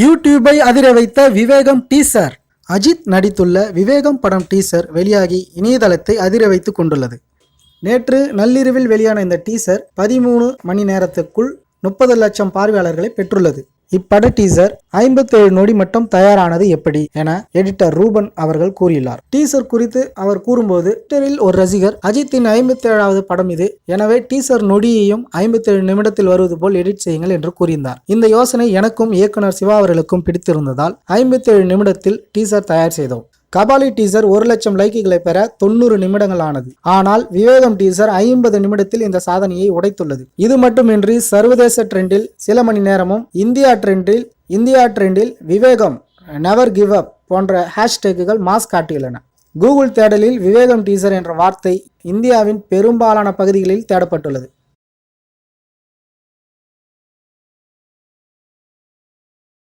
யூடியூபை அதிர வைத்த விவேகம் டீசர். அஜித் நடித்துள்ள விவேகம் படம் டீசர் வெளியாகி இணையதளத்தை அதிர வைத்து கொண்டுள்ளது. நேற்று நள்ளிரவில் வெளியான இந்த டீசர் பதிமூணு மணி நேரத்துக்குள் முப்பது லட்சம் பார்வையாளர்களை பெற்றுள்ளது. இப்பட டீசர் ஐம்பத்தேழு நொடி மட்டும் தயாரானது எப்படி என எடிட்டர் ரூபன் அவர்கள் கூறியுள்ளார். டீசர் குறித்து அவர் கூறும்போது ட்விட்டரில் ஒரு ரசிகர் அஜித்தின் ஐம்பத்தேழாவது படம் இது. எனவே டீசர் நொடியையும் ஐம்பத்தேழு நிமிடத்தில் வருவது போல் எடிட் செய்யுங்கள் என்று கூறியிருந்தார். இந்த யோசனை எனக்கும் இயக்குனர் சிவா அவர்களுக்கும் பிடித்திருந்ததால் ஐம்பத்தேழு நிமிடத்தில் டீசர் தயார் செய்தோம். கபாலி டீசர் ஒரு லட்சம் லைக்குகளை பெற தொண்ணூறு நிமிடங்கள் ஆனது ஆனால் விவேகம் டீசர் ஐம்பது நிமிடத்தில் இந்த சாதனையை உடைத்துள்ளது. இது மட்டுமின்றி சர்வதேச ட்ரெண்டில் சில மணி நேரமும் இந்தியா ட்ரெண்டில் இந்தியா ட்ரெண்டில் விவேகம் நெவர் கிவ் அப் போன்ற ஹேஷ்டேக்குகள் மாஸ் காட்டியுள்ளன. கூகுள் தேடலில் விவேகம் டீசர் என்ற வார்த்தை இந்தியாவின் பெரும்பாலான பகுதிகளில் தேடப்பட்டுள்ளது.